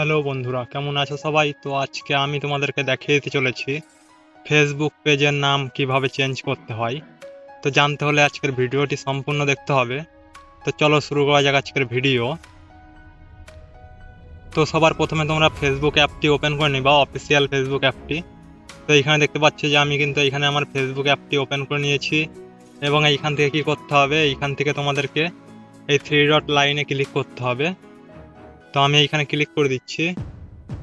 Hello বন্ধুরা, কেমন আছো সবাই? তো আজকে আমি তোমাদেরকে দেখিয়ে দিতে চলেছি ফেসবুক পেজের নাম কীভাবে চেঞ্জ করতে হয়। তো জানতে হলে আজকের ভিডিওটি সম্পূর্ণ দেখতে হবে। তো চলো শুরু করা যাক আজকের ভিডিও। তো সবার প্রথমে তোমরা ফেসবুক অ্যাপটি ওপেন করে নিবা অফিসিয়াল ফেসবুক অ্যাপটি। তো এখানে দেখতে পাচ্ছ যে আমি কিন্তু এখানে আমার ফেসবুক অ্যাপটি ওপেন করে নিয়েছি এবং এইখান থেকে কি করতে হবে? এইখান থেকে তোমাদেরকে এই থ্রি ডট লাইনে ক্লিক করতে হবে। তো আমি এইখানে ক্লিক করে দিচ্ছি।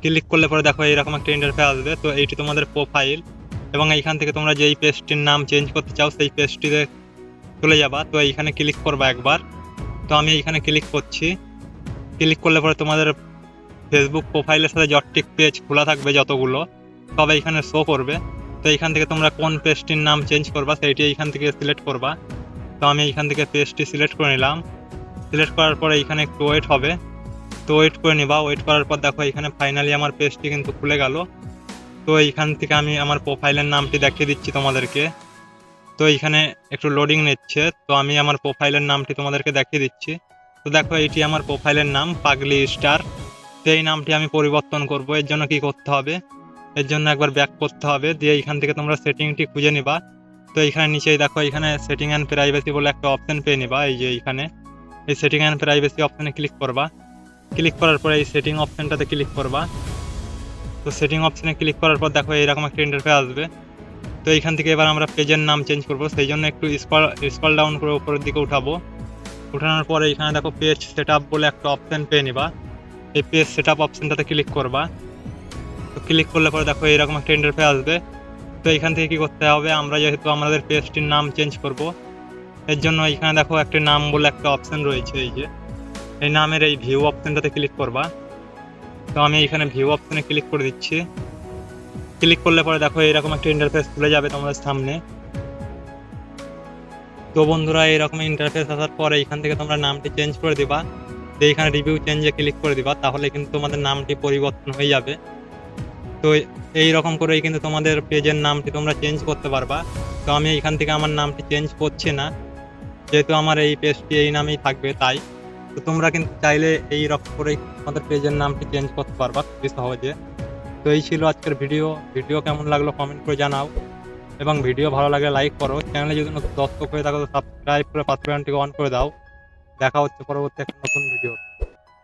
ক্লিক করলে পরে দেখো এইরকম একটা ইন্টারফেস আসবে। তো এইটি তোমাদের প্রোফাইল এবং এইখান থেকে তোমরা যেই পেজটির নাম চেঞ্জ করতে চাও, সেই পেজটিতে চলে যাবা। তো এইখানে ক্লিক করবা একবার। তো আমি এইখানে ক্লিক করছি। ক্লিক করলে পরে তোমাদের ফেসবুক প্রোফাইলের সাথে জটটিক পেজ খোলা থাকবে যতগুলো। সব এইখানে শো করবে। তো এইখান থেকে তোমরা কোন পেজটির নাম চেঞ্জ করবা, সেইটি এইখান থেকে সিলেক্ট করবা। তো আমি এইখান থেকে পেজটি সিলেক্ট করে নিলাম। সিলেক্ট করার পরে এইখানে একটু ওয়েট হবে। তো ওয়েট করে নিবা। ওয়েট করার পর দেখো, এখানে ফাইনালি আমার পেজটি কিন্তু খুলে গেল। তো এইখান থেকে আমি আমার প্রোফাইলের নামটি দেখিয়ে দিচ্ছি তোমাদেরকে। তো এইখানে একটু লোডিং নিচ্ছে, তো আমি আমার প্রোফাইলের নামটি তোমাদেরকে দেখিয়ে দিচ্ছি। তো দেখো এইটি আমার প্রোফাইলের নাম, পাগলি স্টার তো এই নামটি আমি পরিবর্তন করব। এর জন্য কি করতে হবে? এর জন্য একবার ব্যাক করতে হবে। দিয়ে এইখান থেকে তোমরা সেটিংটি খুঁজে নিবা। তো এইখানে নিচেই দেখো, এখানে সেটিং অ্যান্ড প্রাইভেসি বলে একটা অপশন পেয়ে নিবা। এই যে এইখানে এই সেটিং অ্যান্ড প্রাইভেসি অপশানে ক্লিক করবা। ক্লিক করার পরে এই সেটিং অপশনটাতে ক্লিক করবা। তো সেটিং অপশনে ক্লিক করার পর দেখো এরকম একটা ইন্টারফেস আসবে। তো এইখান থেকে এবার আমরা পেজের নাম চেঞ্জ করব। সেই জন্য একটু স্কল স্কল ডাউন করে উপরের দিকে উঠাবো। উঠানোর পরে এখানে দেখো পেজ সেট আপ বলে একটা অপশন পেয়ে নিবা। এই পেজ সেট আপ অপশনটাতে ক্লিক করবা। তো ক্লিক করলে পরে দেখো এরকম একটা ইন্টারফেস আসবে। তো এখান থেকে কী করতে হবে? আমরা যেহেতু আমাদের পেজটির নাম চেঞ্জ করব, এর জন্য এখানে দেখো একটা নাম বলে একটা অপশন রয়েছে এই যে। এই নামের এই ভিউ অপশনটাতে ক্লিক করবা। তো আমি এখানে ভিউ অপশনে ক্লিক করে দিচ্ছি। ক্লিক করলে পরে দেখো এরকম একটা ইন্টারফেস খুলে যাবে তোমাদের সামনে। তো বন্ধুরা, এরকম ইন্টারফেস আসার পরে এখান থেকে তোমরা নামটি চেঞ্জ করে দিবা। তো এইখানে রিভিউ চেঞ্জে ক্লিক করে দিবা, তাহলে কিন্তু তোমাদের নামটি পরিবর্তন হয়ে যাবে। তো এই রকম করেই কিন্তু তোমাদের পেজের নামটি তোমরা চেঞ্জ করতে পারবা। তো আমি এখান থেকে আমার নামটি চেঞ্জ করছি না। যেহেতু আমার এই পেজটি এই নামেই থাকবে, তাই। তো তোমরা কিন্তু চাইলে এই রকম করে আমাদের পেজের নামটি চেঞ্জ করতে পারবা খুবই সহজে তো এই ছিল আজকের ভিডিও ভিডিও কেমন লাগল কমেন্ট করে জানাও। এবং ভিডিও ভালো লাগে লাইক করো। চ্যানেলে যদি নতুন দর্শক হয়ে থাকো, তো সাবস্ক্রাইব করে পাশে অন করে দাও। দেখা হচ্ছে পরবর্তী একটা নতুন ভিডিও